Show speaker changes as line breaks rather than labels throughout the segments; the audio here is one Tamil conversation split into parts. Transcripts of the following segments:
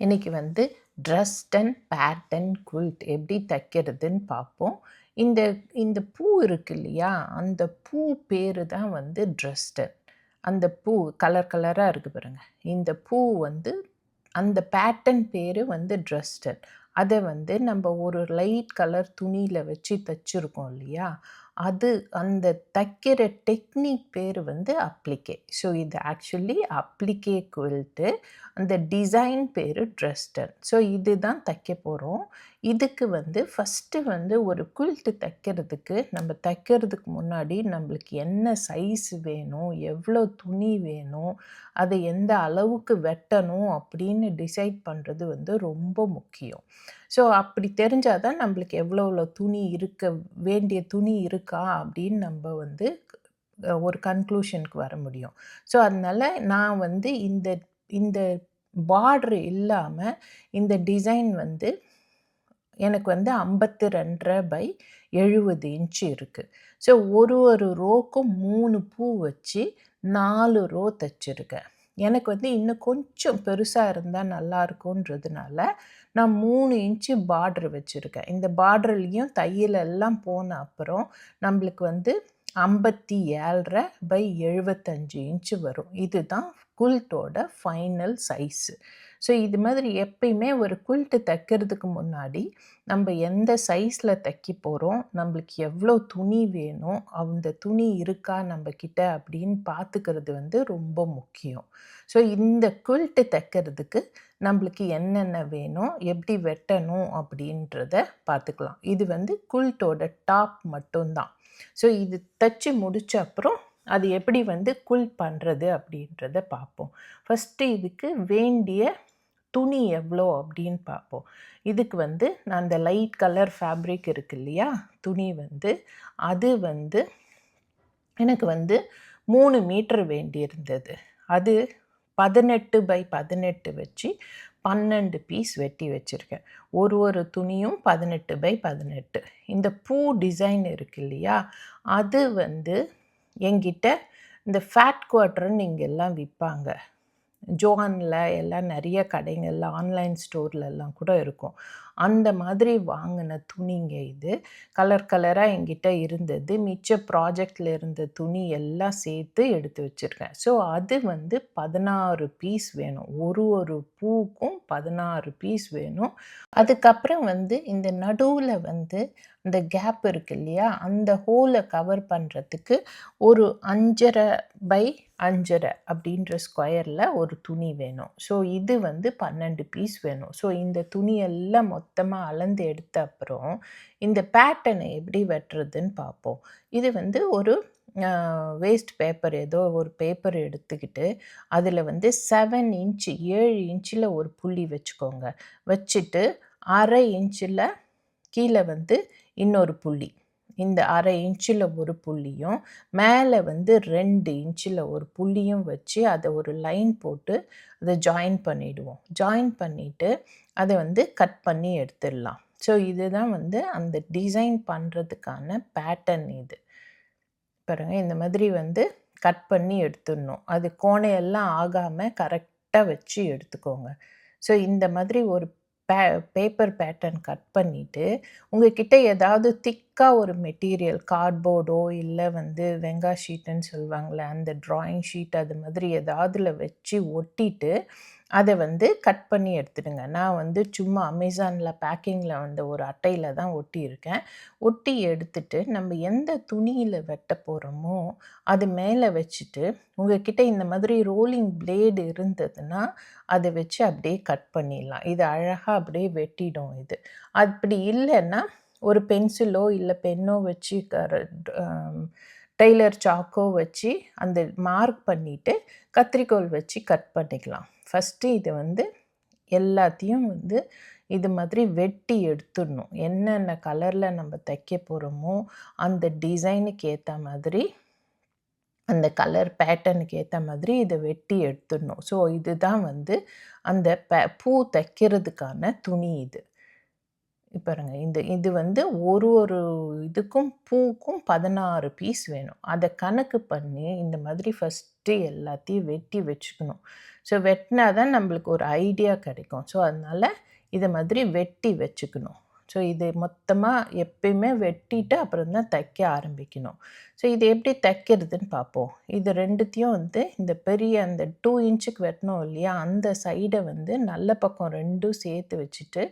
இன்றைக்கி வந்து ட்ரெஸ்டன் பேட்டன் குல்ட் எப்படி தைக்கிறதுன்னு பார்ப்போம். இந்த இந்த பூ இருக்கு இல்லையா? அந்த பூ பேர் தான் வந்து ட்ரெஸ்டன் அந்த பூ கலர் கலராக இருக்குது பாருங்கள் இந்த பூ வந்து அந்த பேட்டன் பேர் வந்து ட்ரெஸ்டன் அதை வந்து நம்ம ஒரு லைட் கலர் துணியில் வச்சு தைச்சிருக்கோம் இல்லையா? அது அந்த தைக்கிற டெக்னிக் பேர் வந்து அப்ளிகே ஸோ இது ஆக்சுவலி அப்ளிகே குவில்ட்டு அந்த டிசைன் பேர் ட்ரெஸ்டன் ஸோ இதுதான் தைக்க போகிறோம் இதுக்கு வந்து ஃபஸ்ட்டு வந்து ஒரு குல்ட்டு தைக்கிறதுக்கு நம்ம தைக்கிறதுக்கு முன்னாடி நம்மளுக்கு என்ன சைஸ் வேணும் எவ்வளோ துணி வேணும் அதை எந்த அளவுக்கு வெட்டணும் அப்படின்னு டிசைட் பண்ணுறது வந்து ரொம்ப முக்கியம். ஸோ அப்படி தெரிஞ்சால் தான் நம்மளுக்கு எவ்வளோ எவ்வளோ துணி இருக்க வேண்டிய துணி இருக்கா அப்படின்னு நம்ம வந்து ஒரு கன்க்ளூஷனுக்கு வர முடியும். ஸோ அதனால் நான் வந்து இந்த இந்த பார்டர் இல்லாமல் இந்த டிசைன் வந்து எனக்கு வந்து ஐம்பத்தி ரெண்டரை பை எழுபது இன்ச்சு இருக்குது ஸோ ஒரு ஒரு ரோக்கும் மூணு பூ வச்சு நாலு ரோ தைச்சிருக்கேன். எனக்கு வந்து இன்னும் கொஞ்சம் பெருசாக இருந்தால் நல்லாயிருக்குன்றதுனால நான் மூணு இன்ச்சு பார்டர் வச்சுருக்கேன். இந்த பார்டர்லேயும் தையலெல்லாம் போன அப்புறம் நம்மளுக்கு வந்து ஐம்பத்தி ஏழரை பை எழுபத்தஞ்சு இன்ச்சு வரும். இதுதான் குல்ட்டோட ஃபைனல் சைஸு. ஸோ இது மாதிரி எப்பயுமே ஒரு குல்ட்டு தைக்கிறதுக்கு முன்னாடி நம்ம எந்த சைஸில் தைக்க போகிறோம் நம்மளுக்கு எவ்வளோ துணி வேணும் அந்த துணி இருக்கா நம்மக்கிட்ட அப்படின்னு பார்த்துக்கிறது வந்து ரொம்ப முக்கியம். ஸோ இந்த குல்ட்டு தைக்கிறதுக்கு நம்மளுக்கு என்னென்ன வேணும் எப்படி வெட்டணும் அப்படின்றத பார்த்துக்கலாம். இது வந்து குல்ட்டோட டாப் மட்டும்தான். ஸோ இது தைச்சி முடித்த அப்புறம் அது எப்படி வந்து குல் பண்ணுறது அப்படின்றத பார்ப்போம். ஃபஸ்ட்டு இதுக்கு வேண்டிய துணி எவ்வளோ அப்படின்னு பார்ப்போம். இதுக்கு வந்து நான் அந்த லைட் கலர் ஃபேப்ரிக் இருக்கு இல்லையா? துணி வந்து அது வந்து எனக்கு வந்து மூணு மீட்டர் வேண்டியிருந்தது. அது பதினெட்டு பை பதினெட்டு வச்சு பன்னெண்டு பீஸ் வெட்டி வச்சுருக்கேன். ஒரு ஒரு துணியும் பதினெட்டு பை பதினெட்டு. இந்த பூ டிசைன் இருக்கு இல்லையா? அது வந்து எங்கிட்ட இந்த ஃபேட் குவார்ட்டர்னு இங்கே எல்லாம் விற்பாங்க. ஜோஹானில் எல்லாம் நிறைய கடைங்கள்ல ஆன்லைன் ஸ்டோர்லெல்லாம் கூட இருக்கும். அந்த மாதிரி வாங்கின துணிங்க இது. கலர் கலராக எங்கிட்ட இருந்தது. மிச்ச ப்ராஜெக்டில் இருந்த துணி எல்லாம் சேர்த்து எடுத்து வச்சுருக்கேன். ஸோ அது வந்து பதினாறு பீஸ் வேணும். ஒரு ஒரு பூக்கும் பதினாறு பீஸ் வேணும். அதுக்கப்புறம் வந்து இந்த நடுவில் வந்து இந்த கேப் இருக்கு இல்லையா? அந்த ஹோலை கவர் பண்ணுறதுக்கு ஒரு அஞ்சரை பை அஞ்சரை அப்படின்ற ஸ்கொயரில் ஒரு துணி வேணும். ஸோ இது வந்து பன்னெண்டு பீஸ் வேணும். ஸோ இந்த துணியெல்லாம் மொத்தமாக அளந்து எடுத்த அப்புறம் இந்த பேட்டர்னை எப்படி வெட்டுறதுன்னு பார்ப்போம். இது வந்து ஒரு வேஸ்ட் பேப்பர் ஏதோ ஒரு பேப்பர் எடுத்துக்கிட்டு அதில் வந்து செவன் இன்ச்சு ஏழு இன்ச்சில் ஒரு புள்ளி வச்சுக்கோங்க. வச்சுட்டு அரை இன்ச்சில் கீழே வந்து இன்னொரு புள்ளி. இந்த அரை இன்ச்சில் ஒரு புள்ளியும் மேலே வந்து ரெண்டு இன்ச்சில் ஒரு புள்ளியும் வச்சு அதை ஒரு லைன் போட்டு அதை ஜாயின் பண்ணிவிடுவோம் ஜாயின் பண்ணிவிட்டு அதை வந்து கட் பண்ணி எடுத்துடலாம். ஸோ இதுதான் வந்து அந்த டிசைன் பண்ணுறதுக்கான பேட்டர்ன் இது. பாருங்க இந்த மாதிரி வந்து கட் பண்ணி எடுத்துடணும். அது கோணையெல்லாம் ஆகாமல் கரெக்டாக வச்சு எடுத்துக்கோங்க. ஸோ இந்த மாதிரி ஒரு பே பேப்பர் பேட்டர்ன் கட் பண்ணிவிட்டு உங்ககிட்ட ஏதாவது திக்காக ஒரு மெட்டீரியல் கார்ட்போர்டோ இல்லை வந்து வெங்கா ஷீட்டுன்னு சொல்லுவாங்களே அந்த ட்ராயிங் ஷீட் அது மாதிரி ஏதாவதுல வச்சு ஒட்டிட்டு அதை வந்து கட் பண்ணி எடுத்துடுங்க. நான் வந்து சும்மா அமேசானில் பேக்கிங்கில் வந்த ஒரு அட்டையில் தான் ஒட்டியிருக்கேன். ஒட்டி எடுத்துட்டு நம்ம எந்த துணியில் வெட்ட போகிறோமோ அது மேலே வச்சுட்டு உங்ககிட்ட இந்த மாதிரி ரோலிங் பிளேடு இருந்ததுன்னா அதை வச்சு அப்படியே கட் பண்ணிடலாம். இது அழகாக அப்படியே வெட்டிடும் இது. அப்படி இல்லைன்னா ஒரு பென்சிலோ இல்லை பென்னோ வச்சு டெய்லர் சாக்கோ வச்சு அந்த மார்க் பண்ணிவிட்டு கத்திரிக்கோல் வச்சு கட் பண்ணிக்கலாம். ஃபஸ்ட்டு இது வந்து எல்லாத்தையும் வந்து இது மாதிரி வெட்டி எடுத்துடணும். என்னென்ன கலரில் நம்ம தைக்க போகிறோமோ அந்த டிசைனுக்கு ஏற்ற மாதிரி அந்த கலர் பேட்டர்னுக்கு ஏற்ற மாதிரி இதை வெட்டி எடுத்துடணும். ஸோ இதுதான் வந்து அந்த பே பூ தைக்கிறதுக்கான துணி இது. இப்ப பாருங்க இந்த இது வந்து ஒரு ஒரு இதுக்கும் பூக்கும் பதினாறு பீஸ் வேணும். அதை கணக்கு பண்ணி இந்த மாதிரி ஃபஸ்ட்டு எல்லாத்தையும் வெட்டி வச்சுக்கணும். ஸோ வெட்டினா தான் நம்மளுக்கு ஒரு ஐடியா கிடைக்கும். ஸோ அதனால் இதை மாதிரி வெட்டி வச்சுக்கணும். ஸோ இது மொத்தமாக எப்பயுமே வெட்டிட்டு அப்புறம் தான் தைக்க ஆரம்பிக்கணும். ஸோ இது எப்படி தைக்கிறதுன்னு பார்ப்போம். இது ரெண்டுத்தையும் வந்து இந்த பெரிய அந்த டூ இன்ச்சுக்கு வெட்டினோம் இல்லையா? அந்த சைடை வந்து நல்ல பக்கம் ரெண்டும் சேர்த்து வச்சுட்டு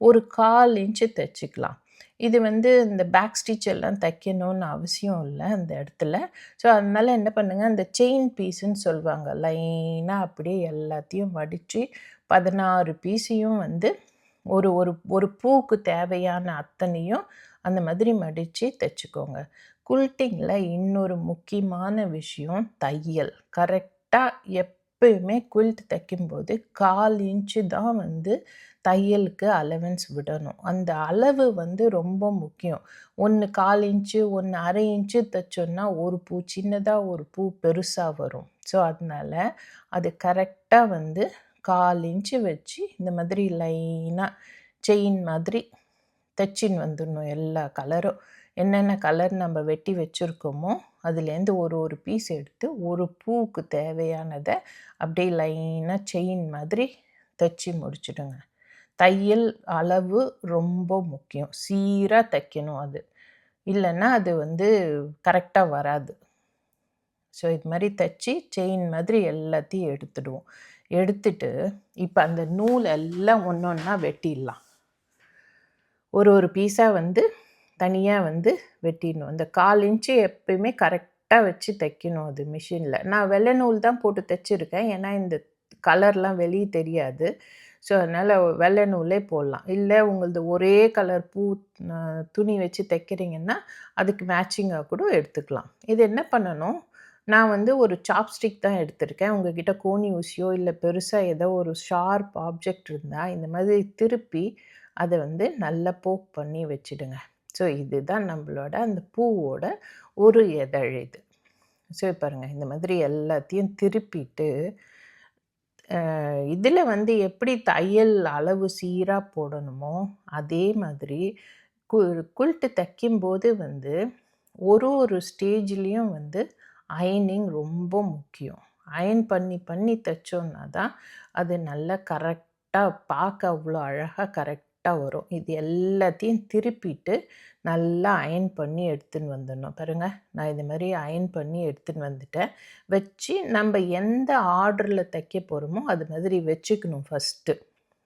ஒரு கால் இன்ச்சு தைச்சிக்கலாம். இது வந்து இந்த பேக் ஸ்டிச் எல்லாம் தைக்கணும்னு அவசியம் இல்லை அந்த இடத்துல. ஸோ அதனால் என்ன பண்ணுங்கள் அந்த செயின் பீஸுன்னு சொல்லுவாங்க. லைனாக அப்படியே எல்லாத்தையும் வடித்து பதினாறு பீஸையும் வந்து ஒரு ஒரு ஒரு பூவுக்கு தேவையான அத்தனையும் அந்த மாதிரி மடித்து தைச்சிக்கோங்க. குல்ட்டிங்கில் இன்னொரு முக்கியமான விஷயம் தையல். கரெக்டாக எப்பயுமே குல்ட் தைக்கும்போது கால் இன்ச்சு தான் வந்து தையலுக்கு அலவன்ஸ் விடணும். அந்த அளவு வந்து ரொம்ப முக்கியம். ஒன்று கால் இன்ச்சு ஒன்று அரை இன்ச்சு தைச்சோன்னா ஒரு பூ சின்னதாக ஒரு பூ பெருசாக வரும். ஸோ அதனால் அது கரெக்டாக வந்து கால் இன்ச்சு வச்சு இந்த மாதிரி லைனாக செயின் மாதிரி தைச்சின்னு வந்துடணும் எல்லா கலரும் என்னென்ன கலர் நம்ம வெட்டி வச்சுருக்கோமோ அதுலேருந்து ஒரு ஒரு பீஸ் எடுத்து ஒரு பூவுக்கு தேவையானதை அப்படியே லைனாக செயின் மாதிரி தைச்சி முடிச்சுடுங்க. தையல் அளவு ரொம்ப முக்கியம். சீராக தைக்கணும் அது. இல்லைன்னா அது வந்து கரெக்டாக வராது. ஸோ இது மாதிரி தைச்சி செயின் மாதிரி எல்லாத்தையும் எடுத்துடுவோம். எடுத்துட்டு இப்போ அந்த நூல் எல்லாம் ஒன்று ஒன்றா வெட்டிடலாம். ஒரு ஒரு பீஸாக வந்து தனியாக வந்து வெட்டிடணும். அந்த கால் இன்ச்சு எப்பயுமே கரெக்டாக வச்சு தைக்கணும் அது மிஷினில் நான் வெள்ளை நூல் தான் போட்டு தைச்சிருக்கேன். ஏன்னா இந்த கலர்லாம் வெளியே தெரியாது. ஸோ அதனால் வெள்ளை நூலே போடலாம். இல்லை உங்களது ஒரே கலர் பூ துணி வச்சு தைக்கிறீங்கன்னா அதுக்கு மேட்சிங்காக கூட எடுத்துக்கலாம். இது என்ன பண்ணணும்? நான் வந்து ஒரு சாப்ஸ்டிக் தான் எடுத்திருக்கேன். உங்ககிட்ட கோணி ஊசியோ இல்லை பெருசாக ஏதோ ஒரு ஷார்ப் ஆப்ஜெக்ட் இருந்தால் இந்த மாதிரி திருப்பி அதை வந்து நல்லா போக் பண்ணி வச்சுடுங்க. ஸோ இதுதான் நம்மளோட அந்த பூவோட ஒரு எதழ் இது. ஸோ பாருங்கள் இந்த மாதிரி எல்லாத்தையும் திருப்பிட்டு இதில் வந்து எப்படி தையல் அளவு சீராக போடணுமோ அதே மாதிரி கு குல்ட்டு தைக்கும்போது வந்து ஒரு ஒரு ஸ்டேஜ்லேயும் வந்து அயனிங் ரொம்ப முக்கியம். அயன் பண்ணி பண்ணி தைச்சோன்னா தான் அது நல்லா கரெக்டாக பார்க்க அவ்வளோ அழகாக கரெக்டாக வரும். இது எல்லாத்தையும் திருப்பிட்டு நல்லா அயன் பண்ணி எடுத்துன்னு வந்துடணும். பாருங்கள் நான் இது மாதிரி அயன் பண்ணி எடுத்துன்னு வந்துட்டேன். வச்சு நம்ம எந்த ஆர்டரில் தைக்க போகிறோமோ அது மாதிரி வச்சுக்கணும் ஃபஸ்ட்டு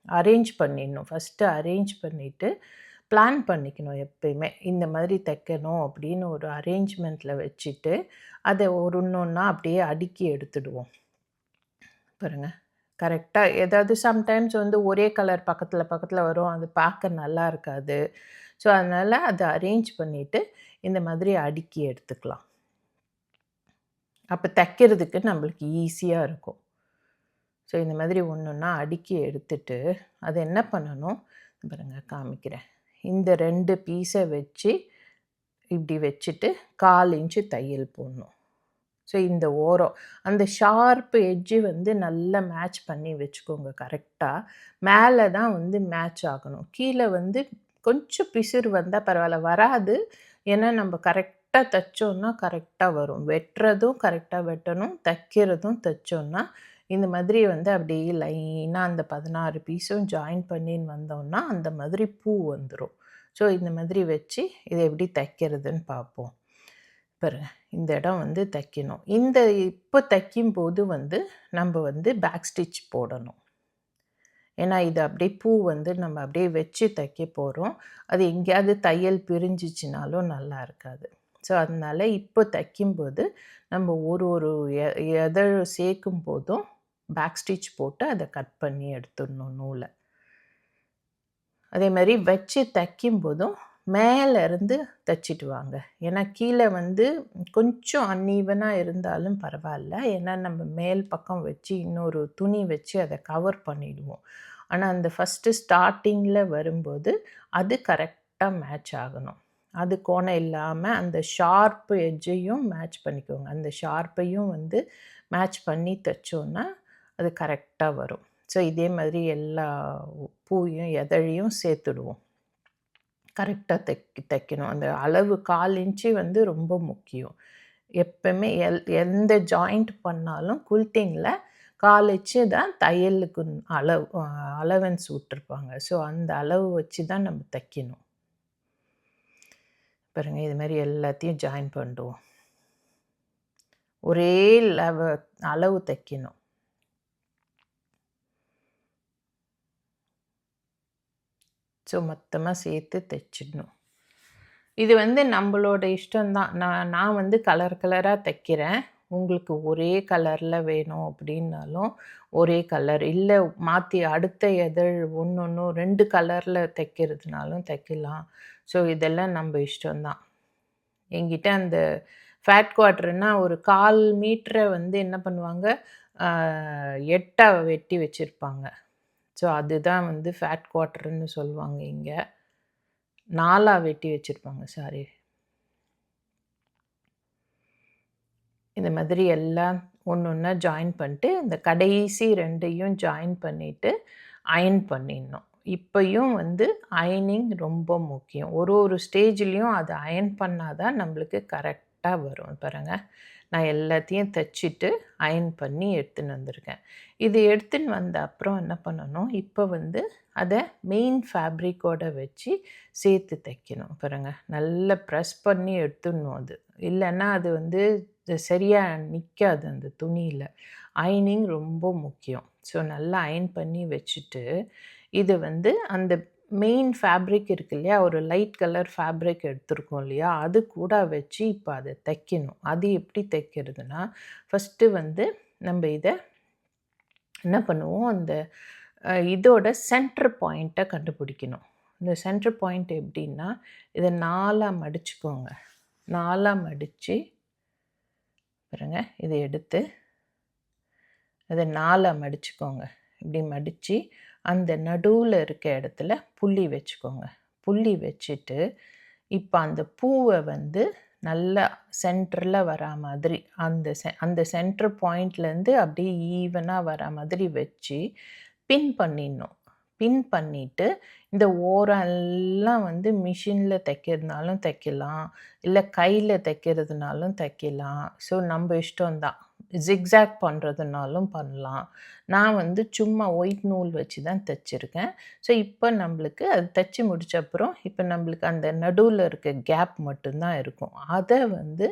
அரேஞ்ச் பண்ணிடணும். ஃபஸ்ட்டு அரேஞ்ச் பண்ணிவிட்டு பிளான் பண்ணிக்கணும் எப்பயுமே. இந்த மாதிரி தைக்கணும் அப்படின்னு ஒரு அரேஞ்ச்மெண்ட்டில் வச்சுட்டு அதை ஒரு ஒன்றா அப்படியே அடுக்கி எடுத்துடுவோம். பாருங்கள் கரெக்டாக ஏதாவது சம்டைம்ஸ் வந்து ஒரே கலர் பக்கத்தில் பக்கத்தில் வரும். அது பார்க்க நல்லா இருக்காது. ஸோ அதனால் அதை அரேஞ்ச் பண்ணிவிட்டு இந்த மாதிரி அடுக்கி எடுத்துக்கலாம். அப்போ தைக்கிறதுக்கு நம்மளுக்கு ஈஸியாக இருக்கும். ஸோ இந்த மாதிரி ஒன்று ஒன்றா அடுக்கி எடுத்துட்டு அதை என்ன பண்ணணும்? பாருங்கள் காமிக்கிறேன். இந்த ரெண்டு பீஸை வச்சு இப்படி வச்சுட்டு கால் இன்ச்சு தையல் போடணும். ஸோ இந்த ஓரம் அந்த ஷார்ப்பு எட்ஜு வந்து நல்லா மேட்ச் பண்ணி வச்சுக்கோங்க கரெக்டாக மேலே தான் வந்து மேட்ச் ஆகணும். கீழே வந்து கொஞ்சம் பிசுறு வந்தால் பரவாயில்ல. வராது. ஏன்னா நம்ம கரெக்டாக தைச்சோன்னா கரெக்டாக வரும். வெட்டுறதும் கரெக்டாக வெட்டணும். தைக்கிறதும் தைச்சோன்னா இந்த மாதிரி வந்து அப்படியே லைனாக அந்த பதினாறு பீஸும் ஜாயின் பண்ணின்னு வந்தோம்னா அந்த மாதிரி பூ வந்துடும் ஸோ இந்த மாதிரி வச்சு இதை எப்படி தைக்கிறதுன்னு பார்ப்போம். பாருங்க. இந்த இடம் வந்து தைக்கணும். இந்த இப்போ தைக்கும் போது வந்து நம்ம வந்து பேக் ஸ்டிச் போடணும். ஏன்னா இது அப்படியே பூ வந்து நம்ம அப்படியே வச்சு தைக்க போகிறோம் அது எங்கேயாவது தையல் பிரிஞ்சிச்சினாலும் நல்லா இருக்காது. ஸோ அதனால் இப்போ தைக்கும்போது நம்ம ஒரு ஒரு எதழ் சேர்க்கும் போதும் பேக் ஸ்டிச் போட்டு அதை கட் பண்ணி எடுத்துடணும் நூலை. அதே மாதிரி வச்சு தைக்கும் போதும் மேலேருந்து தைச்சிட்டு வாங்க. ஏன்னா கீழே வந்து கொஞ்சம் அன்ஈவனாக இருந்தாலும் பரவாயில்ல. ஏன்னா நம்ம மேல் பக்கம் வச்சு இன்னொரு துணி வச்சு அதை கவர் பண்ணிடுவோம். ஆனால் அந்த ஃபஸ்ட்டு ஸ்டார்டிங்கில் வரும்போது அது கரெக்டாக மேட்ச் ஆகணும். அது கோணம் இல்லாமல் அந்த ஷார்ப்பு எஜ்ஜையும் மேட்ச் பண்ணிக்கோங்க. அந்த ஷார்ப்பையும் வந்து மேட்ச் பண்ணி தைச்சோன்னா அது கரெக்டாக வரும். ஸோ இதே மாதிரி எல்லா பூவையும் எதழையும் சேர்த்துடுவோம். கரெக்டாக தைக் தைக்கணும். அந்த அளவு கால் இன்ச்சு வந்து ரொம்ப முக்கியம். எப்பவுமே எல் எந்த ஜாயிண்ட் பண்ணாலும் குல்ட்டிங்கில் கால் தான் தையலுக்கு அளவு அலவன்ஸ் விட்டுருப்பாங்க. ஸோ அந்த அளவு வச்சு தான் நம்ம தைக்கணும். பாருங்கள் இது மாதிரி எல்லாத்தையும் ஜாயின் பண்ணுவோம் ஒரே லெவ அளவு தைக்கணும். ஸோ மொத்தமாக சேர்த்து தைச்சிடணும். இது வந்து நம்மளோட இஷ்டம்தான். நான் நான் வந்து கலர் கலராக தைக்கிறேன். உங்களுக்கு ஒரே கலரில் வேணும் அப்படின்னாலும் ஒரே கலர். இல்லை மாற்றி அடுத்த எதழ் ஒன்று ஒன்று ரெண்டு கலரில் தைக்கிறதுனாலும் தைக்கலாம். ஸோ இதெல்லாம் நம்ம இஷ்டம்தான். எங்கிட்ட அந்த ஃபேட் குவார்ட்டர்னால் ஒரு கால் மீட்டரை வந்து என்ன பண்ணுவாங்க? எட்டாக வெட்டி வச்சுருப்பாங்க. ஸோ அதுதான் வந்து ஃபேட் குவார்ட்டர்னு சொல்லுவாங்க இங்கே. நாலாக வெட்டி வச்சுருப்பாங்க சாரி இந்த மாதிரி எல்லாம் ஒன்று ஒன்றா ஜாயின் பண்ணிட்டு இந்த கடைசி ரெண்டையும் ஜாயின் பண்ணிவிட்டு அயன் பண்ணிடணும். இப்பையும் வந்து அயனிங் ரொம்ப முக்கியம். ஒரு ஒரு ஸ்டேஜ்லேயும் அதை அயன் பண்ணால் தான் நம்மளுக்கு கரெக்டாக வரும். பாருங்கள் நான் எல்லாத்தையும் தைச்சிட்டு அயன் பண்ணி எடுத்துன்னு வந்திருக்கேன். இது எடுத்துன்னு வந்த அப்புறம் என்ன பண்ணணும்? இப்போ வந்து அதை மெயின் ஃபேப்ரிக்கோட வச்சு சேர்த்து தைக்கணும். பாருங்கள் நல்லா ப்ரெஸ் பண்ணி எடுத்துடணும் அது. இல்லைன்னா அது வந்து சரியாக நிற்காது அந்த துணியில். அயனிங் ரொம்ப முக்கியம். ஸோ நல்லா அயன் பண்ணி வச்சுட்டு இது வந்து அந்த மெயின் ஃபேப்ரிக் இருக்கு இல்லையா? ஒரு லைட் கலர் ஃபேப்ரிக் எடுத்துருக்கோம் இல்லையா? அது கூட வச்சு இப்போ அதை தைக்கணும். அது எப்படி தைக்கிறதுனா ஃபஸ்ட்டு வந்து நம்ம இதை என்ன பண்ணுவோம்? அந்த இதோட சென்டர் பாயிண்ட்டை கண்டுபிடிக்கணும். இந்த சென்டர் பாயிண்ட் எப்படின்னா இதை நாலாக மடிச்சுக்கோங்க. நாலாக மடித்து பாருங்க இதை எடுத்து அதை நாலாக மடிச்சுக்கோங்க. இப்படி மடித்து அந்த நடுவில் இருக்க இடத்துல புள்ளி வச்சுக்கோங்க. புள்ளி வச்சுட்டு இப்போ அந்த பூவை வந்து நல்லா சென்டரில் வரா மாதிரி அந்த செ அந்த சென்டர் பாயிண்ட்லேருந்து அப்படியே ஈவனாக வரா மாதிரி வச்சு பின் பண்ணிடணும். பின் பண்ணிவிட்டு இந்த ஓரெல்லாம் வந்து மிஷினில் தைக்கிறதுனாலும் தைக்கலாம். இல்லை கையில் தைக்கிறதுனாலும் தைக்கலாம். ஸோ நம்ம இஷ்டம்தான். ஜிக்ஸாக் பண்ணுறதுனாலும் பண்ணலாம். நான் வந்து சும்மா ஒயிட் நூல் வச்சு தான் தைச்சிருக்கேன். ஸோ இப்போ நம்மளுக்கு அது தைச்சி முடிச்ச அப்புறம் இப்போ நம்மளுக்கு அந்த நடுவில் இருக்க கேப் மட்டும்தான் இருக்கும். அதை வந்து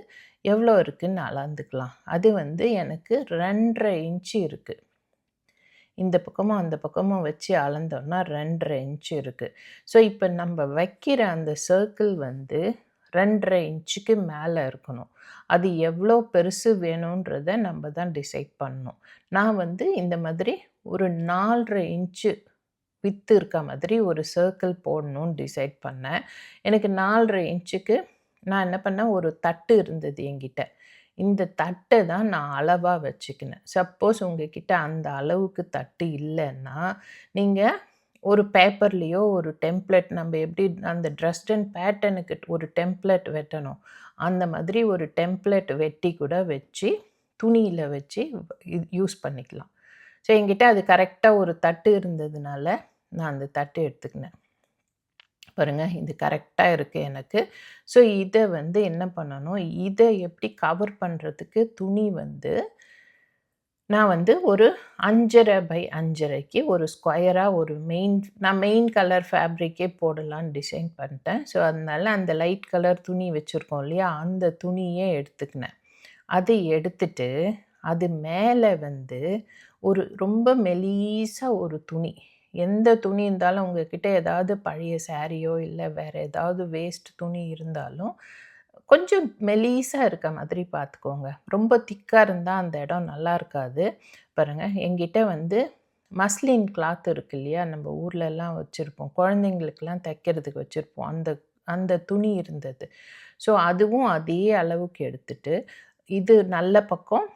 எவ்வளோ இருக்குதுன்னு அளந்துக்கலாம். அது வந்து எனக்கு ரெண்டரை இன்ச்சு இருக்குது இந்த பக்கமும் அந்த பக்கமும் வச்சு அளந்தோன்னா ரெண்டரை இன்ச்சு இருக்குது ஸோ இப்போ நம்ம வைக்கிற அந்த சர்க்கிள் வந்து ரெண்டரை இன்ச்சுக்கு மேலே இருக்கணும். அது எவ்வளோ பெருசு வேணுன்றத நம்ம தான் டிசைட் பண்ணணும். நான் வந்து இந்த மாதிரி ஒரு நாலரை இன்ச்சு வித்து இருக்க மாதிரி ஒரு சர்க்கிள் போடணும்னு டிசைட் பண்ணேன். எனக்கு நாலரை இன்ச்சுக்கு நான் என்ன பண்ணேன்? ஒரு தட்டு இருந்தது என்கிட்ட. இந்த தட்டை தான் நான் அளவாக வச்சுக்கினேன். சப்போஸ் உங்ககிட்ட அந்த அளவுக்கு தட்டு இல்லைன்னா நீங்கள் ஒரு பேப்பர்லேயோ ஒரு டெம்ப்ளெட் நம்ம எப்படி அந்த ட்ரெஸ்ட் அண்ட் பேட்டர்னுக்கு ஒரு டெம்ப்ளெட் வெட்டணும். அந்த மாதிரி ஒரு டெம்ப்ளெட் வெட்டி கூட வச்சு துணியில் வச்சு யூஸ் பண்ணிக்கலாம். ஸோ என்கிட்ட அது கரெக்டாக ஒரு தட்டு இருந்ததுனால நான் அந்த தட்டு எடுத்துக்கினேன். பாருங்கள் இது கரெக்டாக இருக்குது எனக்கு. ஸோ இதை வந்து என்ன பண்ணணும்? இதை எப்படி கவர் பண்ணுறதுக்கு துணி வந்து நான் வந்து ஒரு அஞ்சரை பை அஞ்சரைக்கு ஒரு ஸ்கொயராக ஒரு மெயின் நான் மெயின் கலர் ஃபேப்ரிக்கே போடலான்னு டிசைன் பண்ணிட்டேன். ஸோ அதனால அந்த லைட் கலர் துணி வச்சுருக்கோம் இல்லையா? அந்த துணியே எடுத்துக்கினேன். அதை எடுத்துட்டு அது மேலே வந்து ஒரு ரொம்ப மெலீஸாக ஒரு துணி. எந்த துணி இருந்தாலும் உங்ககிட்ட ஏதாவது பழைய சாரியோ இல்லை வேறு ஏதாவது வேஸ்ட் துணி இருந்தாலும் கொஞ்சம் மெலீஸாக இருக்க மாதிரி பார்த்துக்கோங்க ரொம்ப திக்காக இருந்தால் அந்த இடம் நல்லா இருக்காது. பாருங்கள் எங்கிட்ட வந்து மஸ்லின் கிளாத் இருக்கு இல்லையா? நம்ம ஊர்லெலாம் வச்சுருப்போம். குழந்தைங்களுக்கெல்லாம் தைக்கிறதுக்கு வச்சுருப்போம். அந்த அந்த துணி இருந்தது. ஸோ அதுவும் அதே அளவுக்கு எடுத்துட்டு இது நல்ல பக்கம்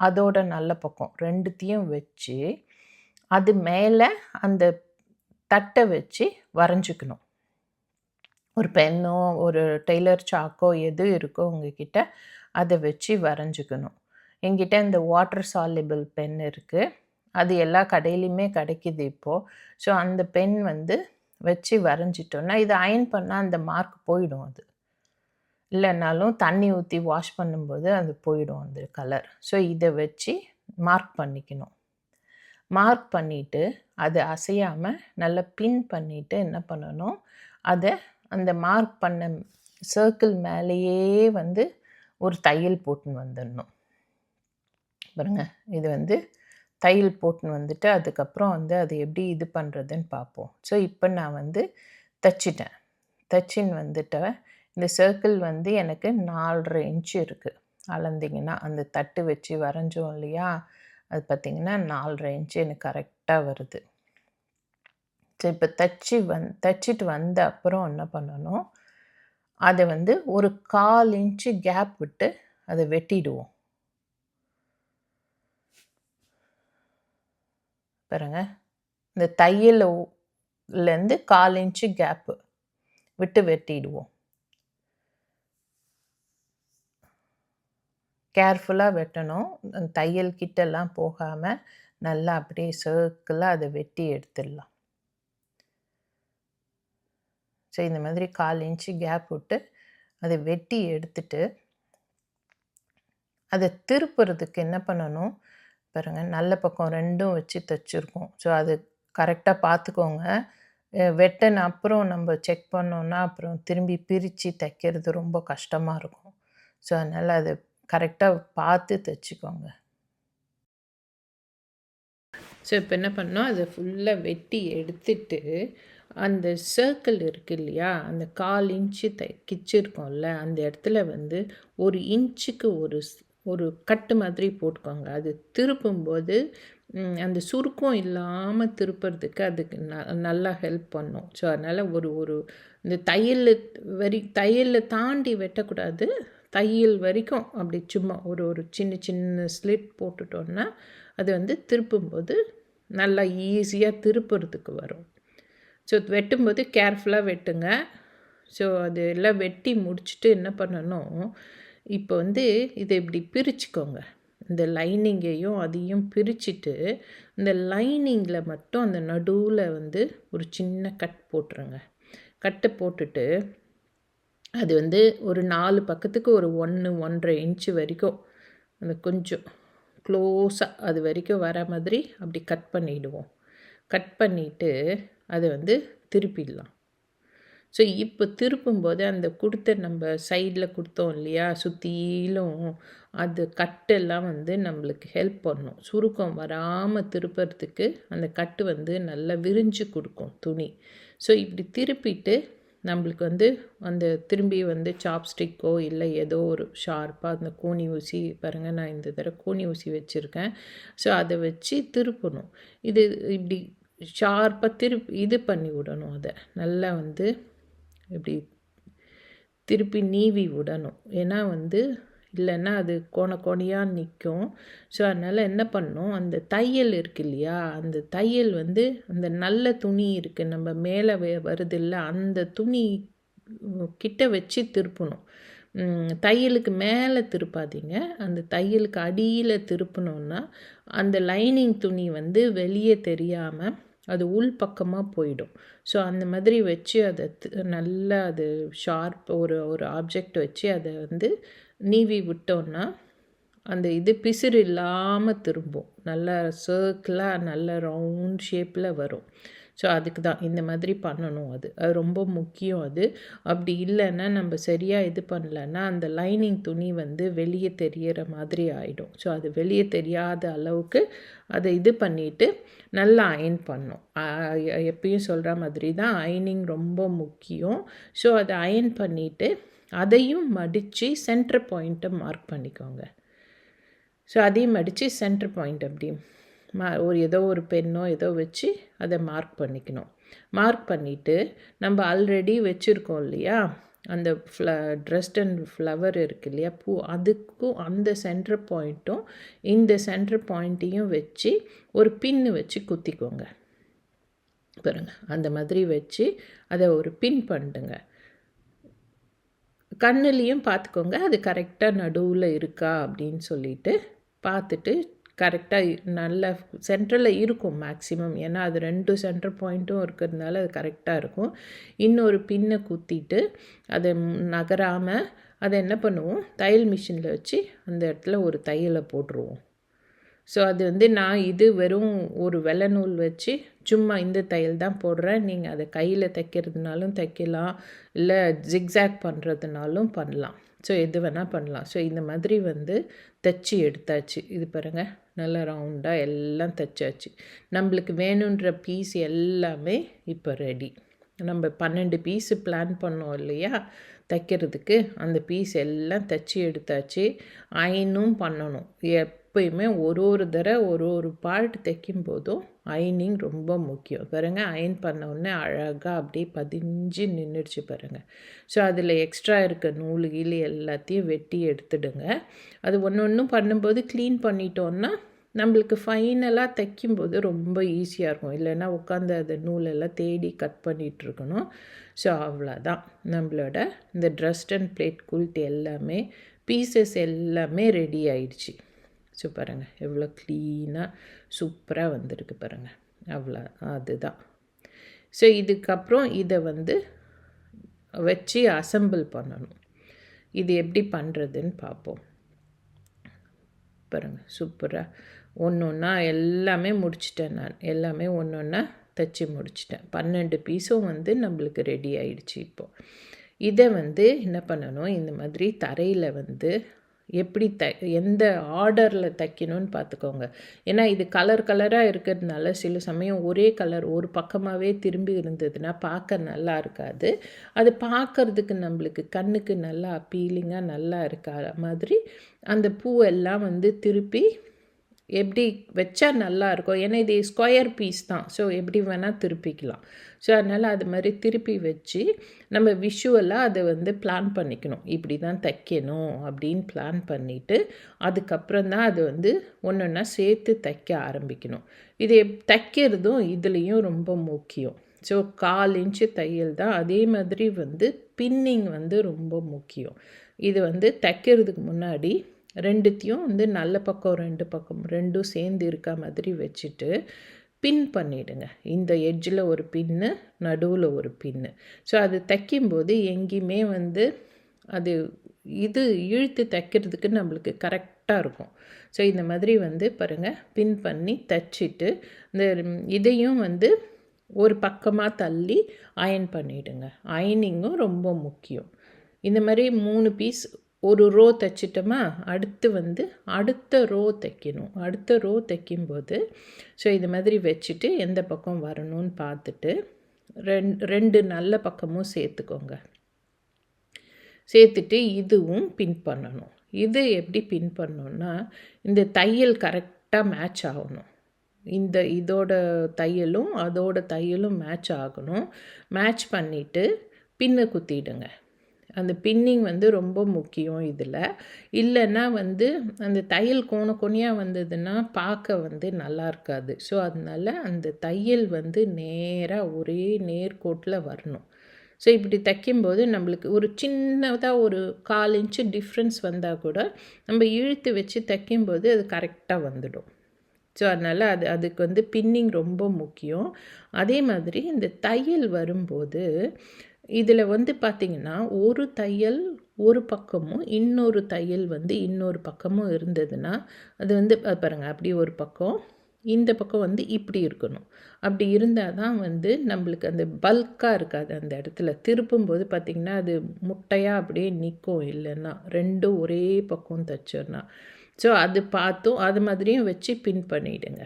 அதோட நல்ல பக்கம் ரெண்டுத்தையும் வச்சு அது மேலே அந்த தட்டை வச்சு வரைஞ்சிக்கணும். ஒரு பென்னோ ஒரு டெய்லர் சாக்கோ எது இருக்கோ உங்ககிட்ட அதை வச்சு வரைஞ்சிக்கணும். எங்கிட்ட இந்த வாட்டர் சாலிபிள் பென் இருக்குது அது எல்லா கடையிலையுமே கிடைக்கிது இப்போது ஸோ அந்த பென் வந்து வச்சு வரைஞ்சிட்டோன்னா இதை அயன் பண்ணால் அந்த மார்க் போயிடும் அது. இல்லைனாலும் தண்ணி ஊற்றி வாஷ் பண்ணும்போது அது போயிடும் அந்த கலர். ஸோ இதை வச்சு மார்க் பண்ணிக்கணும். மார்க் பண்ணிவிட்டு அது அசையாமல் நல்லா பின் பண்ணிவிட்டு என்ன பண்ணணும்? அதை அந்த மார்க் பண்ண சர்க்கிள் மேலேயே வந்து ஒரு தையல் போட்டுன்னு வந்துடணும். பாருங்க இது வந்து தையல் போட்டுன்னு வந்துட்டு அதுக்கப்புறம் வந்து அது எப்படி இது பண்ணுறதுன்னு பார்ப்போம். ஸோ இப்போ நான் வந்து தைச்சிட்டேன். தைச்சின்னு வந்துட்ட இந்த சர்க்கிள் வந்து எனக்கு நாலரை இன்ச்சு இருக்குது அளந்திங்கன்னா அந்த தட்டு வச்சு வரைஞ்சோம் இல்லையா? அது பார்த்திங்கன்னா நாலரை இன்ச்சு எனக்கு கரெக்டாக வருது. ஸோ இப்போ தச்சு வந் தச்சிட்டு வந்த அப்புறம் என்ன பண்ணணும்? அதை வந்து ஒரு கால் இன்ச்சு கேப் விட்டு அதை வெட்டிடுவோம். பாருங்க. இந்த தையலேருந்து கால் இன்ச்சு கேப்பு விட்டு வெட்டிடுவோம். கேர்ஃபுல்லாக வெட்டணும். தையல் கிட்டெல்லாம் போகாமல் நல்லா அப்படியே சர்க்கிளாக அதை வெட்டி எடுத்துடலாம். ஸோ இந்த மாதிரி கால் இன்ச்சு கேப் விட்டு அதை வெட்டி எடுத்துட்டு அதை திருப்புறதுக்கு என்ன பண்ணணும்? பாருங்கள் நல்ல பக்கம் ரெண்டும் வச்சு தைச்சிருக்கோம். ஸோ அது கரெக்டாக பார்த்துக்கோங்க. வெட்டன் அப்புறம் நம்ம செக் பண்ணோன்னா அப்புறம் திரும்பி பிரித்து தைக்கிறது ரொம்ப கஷ்டமாக இருக்கும். ஸோ அதனால் அதை கரெக்டாக பார்த்து தைச்சிக்கோங்க. ஸோ இப்போ என்ன பண்ணோம்? அதை ஃபுல்லாக வெட்டி எடுத்துட்டு அந்த சர்க்கிள் இருக்கு இல்லையா? அந்த கால் இன்ச்சு தை கிச்சிருக்கோம்ல அந்த இடத்துல வந்து ஒரு இன்ச்சுக்கு ஒரு ஒரு கட்டு மாதிரி போட்டுக்கோங்க. அது திருப்பும்போது அந்த சுருக்கம் இல்லாமல் திருப்புறதுக்கு அதுக்கு ந நல்லா ஹெல்ப் பண்ணும். ஸோ அதனால் ஒரு ஒரு இந்த தையல் வரி தையலில் தாண்டி வெட்டக்கூடாது. தையல் வரைக்கும் அப்படி சும்மா ஒரு ஒரு சின்ன சின்ன ஸ்லிட் போட்டுட்டோன்னா அது வந்து திருப்பும்போது நல்லா ஈஸியாக திருப்புறதுக்கு வரும். ஸோ வெட்டும்போது கேர்ஃபுல்லாக வெட்டுங்க. ஸோ அது எல்லாம் வெட்டி முடிச்சுட்டு என்ன பண்ணணும்? இப்போ வந்து இதை இப்படி பிரிச்சுக்கோங்க. இந்த லைனிங்கையும் அதையும் பிரிச்சுட்டு இந்த லைனிங்கில் மட்டும் அந்த நடுவில் வந்து ஒரு சின்ன கட் போட்டுருங்க. கட்டை போட்டுட்டு அது வந்து ஒரு நாலு பக்கத்துக்கு ஒரு ஒன்று ஒன்றரை இன்ச்சு வரைக்கும். அந்த கொஞ்சம் க்ளோஸாக அது வரைக்கும் வர மாதிரி அப்படி கட் பண்ணிவிடுவோம் கட் பண்ணிவிட்டு அதை வந்து திருப்பிடலாம். ஸோ இப்போ திருப்பும்போது அந்த கொடுத்த நம்ம சைடில் கொடுத்தோம் இல்லையா சுற்றிலும் அது கட்டெல்லாம் வந்து நம்மளுக்கு ஹெல்ப் பண்ணும். சுருக்கம் வராமல் திருப்புறதுக்கு அந்த கட்டு வந்து நல்லா விரிஞ்சு கொடுக்கும் துணி. ஸோ இப்படி திருப்பிட்டு நம்மளுக்கு வந்து அந்த திரும்பி வந்து சாப்ஸ்டிக்கோ இல்லை ஏதோ ஒரு ஷார்ப்பாக அந்த கூனி ஊசி பாருங்கள் நான் இந்த தடவை கூனி ஊசி வச்சுருக்கேன். ஸோ அதை வச்சு திருப்பணும். இது இப்படி ஷார்ப்பாக திருப்பி இது பண்ணி விடணும் அதை. நல்லா வந்து இப்படி திருப்பி நீவி விடணும். ஏன்னா வந்து இல்லைன்னா அது கோண கோணையாக நிற்கும் ஸோ அதனால் என்ன பண்ணும்? அந்த தையல் இருக்கு இல்லையா? அந்த தையல் வந்து அந்த நல்ல துணி இருக்குது நம்ம மேலே வருது இல்லை அந்த துணி கிட்ட வச்சு திருப்பணும். தையலுக்கு மேலே திருப்பாதீங்க. அந்த தையலுக்கு அடியில் திருப்பினோன்னா அந்த லைனிங் துணி வந்து வெளியே தெரியாமல் அது உள் பக்கமாக போயிடும். ஸோ அந்த மாதிரி வச்சு அதை நல்லா அது ஷார்ப் ஒரு ஒரு ஆப்ஜெக்ட் வச்சு அதை வந்து நீவி விட்டோன்னா அந்த இது பிசிறு இல்லாமல் திரும்பும். நல்லா சர்க்கிளாக நல்ல ரவுண்ட் ஷேப்பில் வரும். ஸோ அதுக்கு தான். இந்த மாதிரி பண்ணணும் அது. அது ரொம்ப முக்கியம் அது. அப்படி இல்லைன்னா நம்ம சரியாக இது பண்ணலன்னா அந்த லைனிங் துணி வந்து வெளியே தெரியற மாதிரி ஆகிடும் ஸோ அது வெளியே தெரியாத அளவுக்கு அதை இது பண்ணிவிட்டு நல்லா அயன் பண்ணும். எப்பயும் சொல்கிற மாதிரி தான் அயனிங் ரொம்ப முக்கியம். ஸோ அதை அயன் பண்ணிவிட்டு அதையும் மடித்து சென்டர் பாயிண்ட்டை மார்க் பண்ணிக்கோங்க. ஸோ அதையும் மடித்து சென்டர் பாயிண்ட் அப்படி. மா ஒரு ஏதோ ஒரு பெண்ணோ ஏதோ வச்சு அதை மார்க் பண்ணிக்கணும். மார்க் பண்ணிவிட்டு நம்ம ஆல்ரெடி வச்சுருக்கோம் இல்லையா? அந்த ஃப்ள ட்ரெஸ்ட் அண்ட் ஃப்ளவர் இருக்கு இல்லையா? பூ அதுக்கும் அந்த சென்டர் பாயிண்ட்டும் இந்த சென்டர் பாயிண்ட்டையும் வச்சு ஒரு பின்னு வச்சு குத்திக்கோங்க. பாருங்கள் அந்த மாதிரி வச்சு அதை ஒரு பின் பண்ணிடுங்க கண்ணுலேயும் பார்த்துக்கோங்க அது கரெக்டாக நடுவில் இருக்கா அப்படின்னு சொல்லிட்டு பார்த்துட்டு கரெக்டாக நல்ல சென்டரில் இருக்கும் மேக்ஸிமம் ஏன்னா அது ரெண்டு சென்டர் பாயிண்ட்டும் இருக்கிறதுனால அது கரெக்டாக இருக்கும். இன்னொரு பின்னை குத்திட்டு அதை நகராமல் அதை என்ன பண்ணுவோம்? தையல் மிஷினில் வச்சு அந்த இடத்துல ஒரு தையலை போட்டுருவோம். ஸோ அது வந்து நான் இது வெறும் ஒரு வெள்ளை நூல் வச்சு சும்மா இந்த தையல் தான் போடுறேன். நீங்கள் அதை கையில் தைக்கிறதுனாலும் தைக்கலாம். இல்லை ஜிக்ஸாக் பண்ணுறதுனாலும் பண்ணலாம். ஸோ எது வேணால் பண்ணலாம். ஸோ இந்த மாதிரி வந்து தைச்சி எடுத்தாச்சு. இது பாருங்கள் நல்லா ரவுண்டாக எல்லாம் தைச்சாச்சு. நம்மளுக்கு வேணுன்ற பீஸ் எல்லாமே இப்போ ரெடி நம்ம பன்னெண்டு பீஸு பிளான் பண்ணோம் இல்லையா? தைக்கிறதுக்கு அந்த பீஸ் எல்லாம் தைச்சி எடுத்தாச்சு. அயனும் பண்ணணும். எப்பயுமே ஒரு ஒரு தடவை ஒரு ஒரு பார்ட் தைக்கும் போதும் அயனிங் ரொம்ப முக்கியம். பாருங்கள் அயன் பண்ண உடனே அழகாக அப்படியே பதிஞ்சு நின்றுடுச்சு பாருங்கள் ஸோ அதில் எக்ஸ்ட்ரா இருக்க நூல் கீழ் எல்லாத்தையும் வெட்டி எடுத்துடுங்க. அது ஒன்று ஒன்றும் பண்ணும்போது க்ளீன் பண்ணிட்டோன்னா நம்மளுக்கு ஃபைனலாக தைக்கும்போது ரொம்ப ஈஸியாக இருக்கும். இல்லைன்னா உட்காந்து அந்த நூலெல்லாம் தேடி கட் பண்ணிகிட்ருக்கணும் ஸோ அவ்வளோதான் நம்மளோட இந்த ட்ரஸ்ட் அண்ட் பிளேட் குல்ட் எல்லாமே பீசஸ் எல்லாமே ரெடி ஆயிடுச்சு. ஸோ பாருங்கள் எவ்வளோ க்ளீனாக சூப்பராக வந்திருக்கு பாருங்கள் அவ்வளோ அதுதான். ஸோ இதுக்கப்புறம் இதை வந்து வச்சு அசம்பிள் பண்ணணும். இது எப்படி பண்ணுறதுன்னு பார்ப்போம். பாருங்கள் சூப்பராக ஒன்று ஒன்றா எல்லாமே முடிச்சிட்டேன் நான். எல்லாமே ஒன்று ஒன்றா தைச்சி முடிச்சிட்டேன். பன்னெண்டு பீஸும் வந்து நம்மளுக்கு ரெடி ஆயிடுச்சு இப்போது இதை வந்து என்ன பண்ணணும்? இந்த மாதிரி தரையில் வந்து எப்படி த எந்த ஆர்டரில் தைக்கணும்னு பார்த்துக்கோங்க ஏன்னா இது கலர் கலராக இருக்கிறதுனால சில சமயம் ஒரே கலர் ஒரு பக்கமாகவே திரும்பி இருந்ததுன்னா பார்க்க நல்லா இருக்காது. அது பார்க்கறதுக்கு நம்மளுக்கு கண்ணுக்கு நல்லா அப்பீலிங்காக நல்லா இருக்கா மாதிரி அந்த பூவெல்லாம் வந்து திருப்பி எப்படி வச்சா நல்லாயிருக்கும் ஏன்னா இது ஸ்கொயர் பீஸ் தான். ஸோ எப்படி வேணால் திருப்பிக்கலாம். ஸோ அதனால் அது மாதிரி திருப்பி வச்சு நம்ம விஷுவலாக அதை வந்து பிளான் பண்ணிக்கணும். இப்படி தான் தைக்கணும் அப்படின்னு பிளான் பண்ணிவிட்டு அதுக்கப்புறம் தான் அது வந்து ஒன்று ஒன்றா சேர்த்து தைக்க ஆரம்பிக்கணும். இது தைக்கிறதும் இதுலேயும் ரொம்ப முக்கியம். ஸோ கால் இன்ச்சு தையல் தான். அதே மாதிரி வந்து பின்னிங் வந்து ரொம்ப முக்கியம். இது வந்து தைக்கிறதுக்கு முன்னாடி ரெண்டுத்தையும் வந்து நல்ல பக்கம் ரெண்டு பக்கம் ரெண்டும் சேர்ந்து இருக்க மாதிரி வச்சுட்டு பின் பண்ணிவிடுங்க இந்த எட்ஜில் ஒரு பின்னு நடுவில் ஒரு பின்னு. ஸோ அது தைக்கும்போது எங்கேயுமே வந்து அது இது இழுத்து தைக்கிறதுக்கு நம்மளுக்கு கரெக்டாக இருக்கும். ஸோ இந்த மாதிரி வந்து பாருங்கள் பின் பண்ணி தைச்சிட்டு இந்த இதையும் வந்து ஒரு பக்கமாக தள்ளி அயன் பண்ணிவிடுங்க அயனிங்கும் ரொம்ப முக்கியம். இந்த மாதிரி மூணு பீஸ் ஒரு ரோ தைச்சிட்டோமா? அடுத்து வந்து அடுத்த ரோ தைக்கணும். அடுத்த ரோ தைக்கும்போது ஸோ இது மாதிரி வச்சுட்டு எந்த பக்கம் வரணும்னு பார்த்துட்டு ரெண் ரெண்டு நல்ல பக்கமும் சேர்த்துக்கோங்க. சேர்த்துட்டு இதுவும் பின் பண்ணணும். இது எப்படி பின் பண்ணணும்னா இந்த தையல் கரெக்டாக மேட்ச் ஆகணும். இந்த இதோட தையலும் அதோட தையலும் மேட்ச் ஆகணும். மேட்ச் பண்ணிவிட்டு பின்னை குத்திடுங்க. அந்த பின்னிங் வந்து ரொம்ப முக்கியம் இதில். இல்லைன்னா வந்து அந்த தையல் கோண கோணியாக வந்ததுன்னா பார்க்க வந்து நல்லா இருக்காது. ஸோ அதனால் அந்த தையல் வந்து நேராக ஒரே நேர்கோட்டில் வரணும். ஸோ இப்படி தைக்கும்போது நம்மளுக்கு ஒரு சின்னதாக ஒரு கால் இன்ச்சு டிஃப்ரென்ஸ் வந்தால் கூட நம்ம இழுத்து வச்சு தைக்கும்போது அது கரெக்டாக வந்துடும். ஸோ அதனால் அது அதுக்கு வந்து பின்னிங் ரொம்ப முக்கியம். அதே மாதிரி இந்த தையல் வரும்போது இதில் வந்து பார்த்திங்கன்னா ஒரு தையல் ஒரு பக்கமும் இன்னொரு தையல் வந்து இன்னொரு பக்கமும் இருந்ததுன்னா அது வந்து பாருங்கள் அப்படி ஒரு பக்கம் இந்த பக்கம் வந்து இப்படி இருக்கணும். அப்படி இருந்தால் தான் வந்து நம்மளுக்கு அந்த பல்காக இருக்காது. அந்த இடத்துல திருப்பும்போது பார்த்திங்கன்னா அது முட்டையாக அப்படியே நிற்கும் இல்லைன்னா ரெண்டும் ஒரே பக்கம் தைச்சோன்னா. ஸோ அது பார்த்தும் அது மாதிரியும் வச்சு பின் பண்ணிவிடுங்க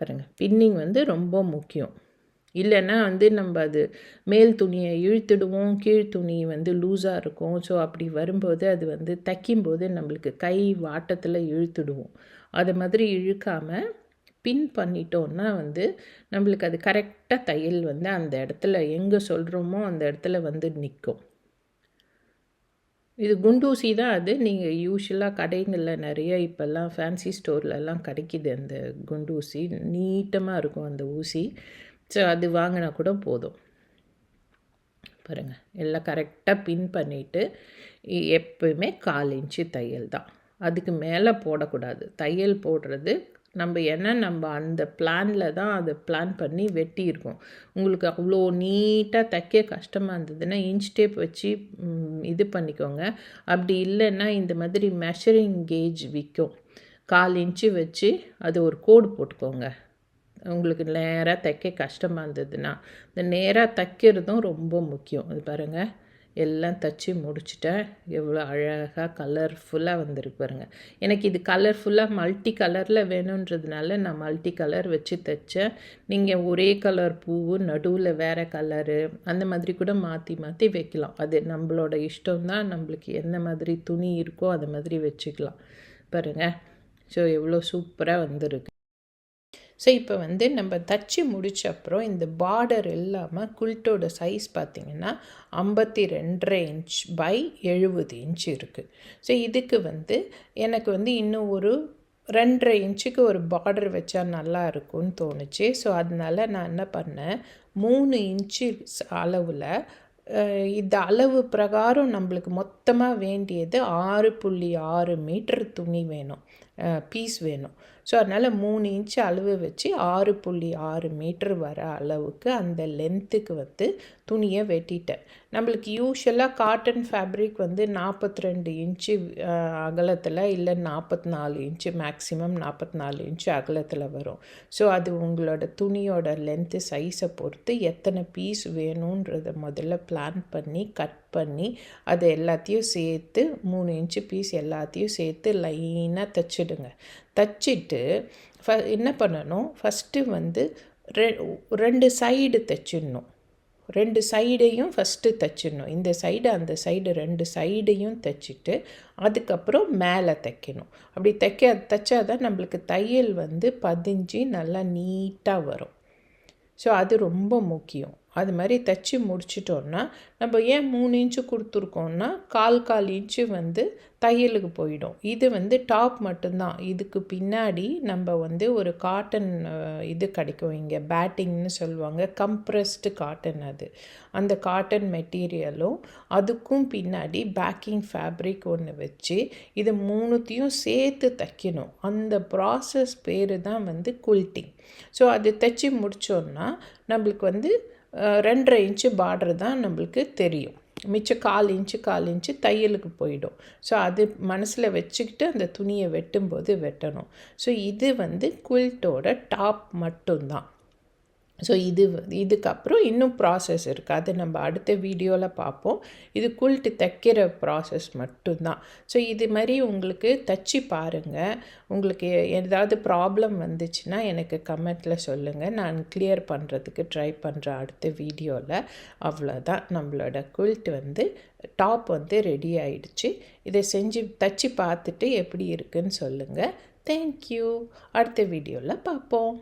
பாருங்கள் பின்னிங் வந்து ரொம்ப முக்கியம். இல்லைன்னா வந்து நம்ம அது மேல் துணியை இழுத்துடுவோம் கீழ் துணி வந்து லூஸாக இருக்கும். ஸோ அப்படி வரும்போது அது வந்து தைக்கும்போது நம்மளுக்கு கை வாட்டத்தில் இழுத்துடுவோம். அது மாதிரி இழுக்காமல் பின் பண்ணிட்டோன்னா வந்து நம்மளுக்கு அது கரெக்டாக தையல் வந்து அந்த இடத்துல எங்கே சொல்கிறோமோ அந்த இடத்துல வந்து நிற்கும். இது குண்டூசி தான் அது. நீங்கள் யூஸ்வலாக கடைங்களில் நிறைய இப்போல்லாம் ஃபேன்சி ஸ்டோர்லலாம் கிடைக்கிது அந்த குண்டூசி. நீட்டமாக இருக்கும் அந்த ஊசி. ஸோ அது வாங்கினா கூட போதும். பாருங்கள் எல்லாம் கரெக்டாக பின் பண்ணிவிட்டு எப்போயுமே கால் இன்ச்சு தையல் தான். அதுக்கு மேலே போடக்கூடாது. தையல் போடுறது நம்ம ஏன்னா நம்ம அந்த பிளானில் தான் அதை பிளான் பண்ணி வெட்டியிருக்கோம். உங்களுக்கு அவ்வளோ நீட்டாக தைக்க கஷ்டமாக இருந்ததுன்னா இன்ச் டேப் வச்சு இது பண்ணிக்கோங்க. அப்படி இல்லைன்னா இந்த மாதிரி மெஷரிங் கேஜ் விற்கும். கால் இன்ச்சு வச்சு அது ஒரு கோடு போட்டுக்கோங்க. உங்களுக்கு நேராக தைக்க கஷ்டமாக இருந்ததுன்னா இந்த நேராக தைக்கிறதும் ரொம்ப முக்கியம். இது பாருங்கள் எல்லாம் தைச்சி முடிச்சிட்டேன். எவ்வளோ அழகாக கலர்ஃபுல்லாக வந்திருக்கு பாருங்கள் எனக்கு இது கலர்ஃபுல்லாக மல்டி கலரில் வேணுன்றதுனால நான் மல்டி கலர் வச்சு தைச்சேன். நீங்கள் ஒரே கலர் பூவு நடுவில் வேறு கலரு அந்த மாதிரி கூட மாற்றி மாற்றி வைக்கலாம். அது நம்மளோட இஷ்டம் தான் நம்மளுக்கு என்ன மாதிரி துணி இருக்கோ அது மாதிரி வச்சுக்கலாம். பாருங்கள் ஸோ எவ்வளோ சூப்பராக வந்திருக்கு. ஸோ இப்போ வந்து நம்ம தச்சு முடிச்ச அப்புறம் இந்த பார்டர் இல்லாமல் குல்ட்டோட சைஸ் பார்த்திங்கன்னா ஐம்பத்தி ரெண்டரை இன்ச் பை எழுபது இன்ச் இருக்குது ஸோ இதுக்கு வந்து எனக்கு வந்து இன்னும் ஒரு ரெண்டரை இன்ச்சுக்கு ஒரு பார்டர் வச்சா நல்லா இருக்கும்னு தோணுச்சு. ஸோ அதனால நான் என்ன பண்ணேன்? மூணு இன்ச்சு அளவில் இந்த அளவு பிரகாரம் நம்மளுக்கு மொத்தமாக வேண்டியது ஆறு புள்ளி ஆறு மீட்டர் துணி வேணும். பீஸ் வேணும். ஸோ அதனால் மூணு இன்ச்சு அளவு வச்சு ஆறு புள்ளி ஆறு மீட்ரு வர அளவுக்கு அந்த லென்த்துக்கு வந்து துணியை வெட்டிட்டேன். நம்மளுக்கு யூஸ்வலாக காட்டன் ஃபேப்ரிக் வந்து நாற்பத்தி ரெண்டு இன்ச்சு அகலத்தில் இல்லை நாற்பத்தி நாலு இன்ச்சு மேக்ஸிமம் நாற்பத்தி நாலு இன்ச்சு அகலத்தில் வரும். ஸோ அது உங்களோட துணியோட லென்த்து சைஸை பொறுத்து எத்தனை பீஸ் வேணுன்றதை முதல்ல பிளான் பண்ணி கட் பண்ணி அதை எல்லாத்தையும் சேர்த்து மூணு இன்ச்சு பீஸ் எல்லாத்தையும் சேர்த்து லைனாக தைச்சிடுங்க. தைச்சிட்டு ஃப என்ன பண்ணணும்? ஃபஸ்ட்டு வந்து ரெ ரெண்டு சைடு தைச்சிடணும். ரெண்டு சைடையும் ஃபஸ்ட்டு தைச்சிடணும். இந்த சைடு அந்த சைடு ரெண்டு சைடையும் தைச்சிட்டு அதுக்கப்புறம் மேலே தைக்கணும். அப்படி தைக்க தைச்சா தான் நம்மளுக்கு தையல் வந்து பதிஞ்சு நல்லா நீட்டாக வரும். ஸோ அது ரொம்ப முக்கியம். அது மாதிரி தைச்சி முடிச்சிட்டோன்னா நம்ம ஏன் மூணு இன்ச்சு கொடுத்துருக்கோன்னா கால் கால் இன்ச்சு வந்து தையலுக்கு போயிடும். இது வந்து டாப் மட்டும்தான். இதுக்கு பின்னாடி நம்ம வந்து ஒரு காட்டன் இது கிடைக்கும். இங்கே பேட்டிங்னு சொல்லுவாங்க. கம்ப்ரெஸ்டு காட்டன் அது. அந்த காட்டன் மெட்டீரியலும் அதுக்கும் பின்னாடி பேக்கிங் ஃபேப்ரிக் ஒன்று வச்சு இது மூணுத்தையும் சேர்த்து தைக்கணும். அந்த ப்ராசஸ் பேர் தான் வந்து குல்ட்டிங். ஸோ அது தைச்சி முடித்தோன்னா நம்மளுக்கு வந்து ரெண்டரை இன்ச்சு பார்டர் தான் நம்மளுக்கு தெரியும். மிச்சம் கால் இன்ச்சு கால் இன்ச்சு தையலுக்கு போயிடும். ஸோ அது மனசில் வச்சுக்கிட்டு அந்த துணியை வெட்டும்போது வெட்டணும். ஸோ இது வந்து குவில்ட்டோட டாப் மட்டும்தான். ஸோ இது இதுக்கப்புறம் இன்னும் ப்ராசஸ் இருக்குது அது நம்ம அடுத்த வீடியோவில் பார்ப்போம். இது குல்ட்டு தைக்கிற ப்ராசஸ் மட்டும்தான். ஸோ இது மாதிரி உங்களுக்கு தச்சு பாருங்கள் உங்களுக்கு ஏதாவது ப்ராப்ளம் வந்துச்சுன்னா எனக்கு கமெண்ட்டில் சொல்லுங்கள் நான் கிளியர் பண்ணுறதுக்கு ட்ரை பண்ணுறேன் அடுத்த வீடியோவில் அவ்வளோதான் நம்மளோட குல்ட் வந்து டாப் வந்து ரெடி ஆயிடுச்சு. இதை செஞ்சு தச்சு பார்த்துட்டு எப்படி இருக்குன்னு சொல்லுங்கள் தேங்க்யூ அடுத்த வீடியோவில் பார்ப்போம்.